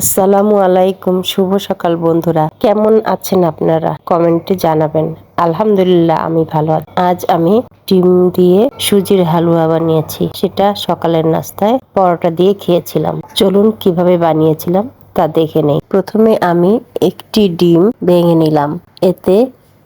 আসসালামু আলাইকুম, শুভ সকাল বন্ধুরা। কেমন আছেন আপনারা? কমেন্টে জানাবেন। আলহামদুলিল্লাহ, আমি ভালো আছি। আজ আমি ডিম দিয়ে সুজির হালুয়া বানিয়েছি। সেটা সকালের নাস্তায় পরোটা দিয়ে খেয়েছিলাম। চলুন কীভাবে বানিয়েছিলাম তা দেখে নেই। প্রথমে আমি একটি ডিম ভেঙে নিলাম। এতে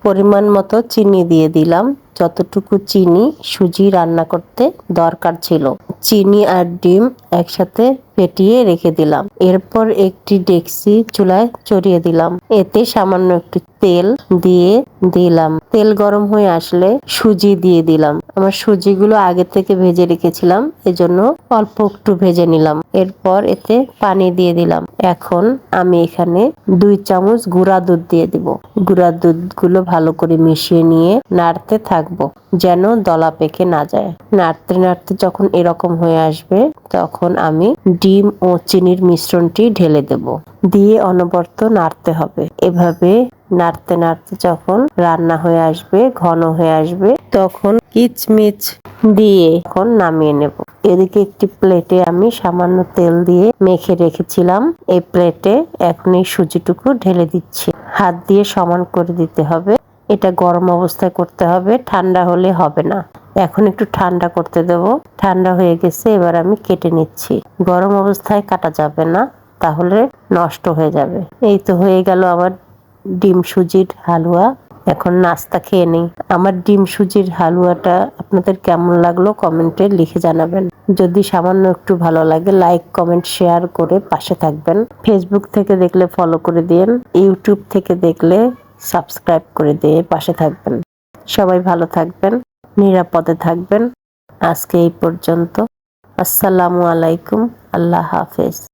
পরিমাণ মতো চিনি দিয়ে দিলাম। যতটুকু চিনি সুজি রান্না করতে দরকার ছিল। চিনি আর ডিম একসাথে ফেটিয়ে রেখে দিলাম। এরপর একটি ডেক্সি চুলায় চড়িয়ে দিলাম। এতে সামান্য একটু তেল দিয়ে দিলাম। তেল গরম হয়ে আসলে সুজি দিয়ে দিলাম। আমার সুজিগুলো আগে থেকে ভেজে রেখেছিলাম, এজন্য অল্প একটু ভেজে নিলাম। এরপর এতে পানি দিয়ে দিলাম। এখন আমি এখানে দুই চামচ গুঁড়া দুধ দিয়ে দিব। গুঁড়া দুধগুলো ভালো করে মিশিয়ে নিয়ে নাড়তে থাকব, যেন দলা পেকে না যায়। নাড়তে নাড়তে যখন এরকম হয়ে আসবে, তখন আমি ডিম ও চিনির মিশ্রণটি ঢেলে দেব। দিয়ে অনবরত নাড়তে হবে। এভাবে নাড়তে নাড়তে যখন রান্না হয়ে আসবে, ঘন হয়ে আসবে, তখন কিচমিচ দিয়ে এখন নামিয়ে নেব। এদিকে একটি প্লেটে আমি সামান্য তেল দিয়ে মেখে রেখেছিলাম। এই প্লেটে এখন এই সুজিটুকু ঢেলে দিচ্ছি। হাত দিয়ে সমান করে দিতে হবে। এটা গরম অবস্থায় করতে হবে, ঠান্ডা হলে হবে না। এখন একটু ঠান্ডা করতে দেব। ঠান্ডা হয়ে গেছে, এবার আমি কেটে নিচ্ছি। গরম অবস্থায় কাটা যাবে না, তাহলে নষ্ট হয়ে যাবে। এই তো হয়ে গেল আমার ডিম সুজির হালুয়া। এখন নাস্তা খেয়ে নেই। আমার ডিম সুজির হালুয়াটা আপনাদের কেমন লাগল কমেন্টে লিখে জানাবেন। যদি সামান্য একটু ভালো লাগে, লাইক, কমেন্ট, শেয়ার করে পাশে থাকবেন। ফেসবুক থেকে দেখলে ফলো করে দিন ইউটিউব থেকে দেখলে সাবস্ক্রাইব করে দিয়ে পাশে থাকবেন। সবাই ভালো থাকবেন। নিরাপদে থাকবেন। আজকে এই পর্যন্ত। আসসালামু আলাইকুম। আল্লাহ হাফেজ।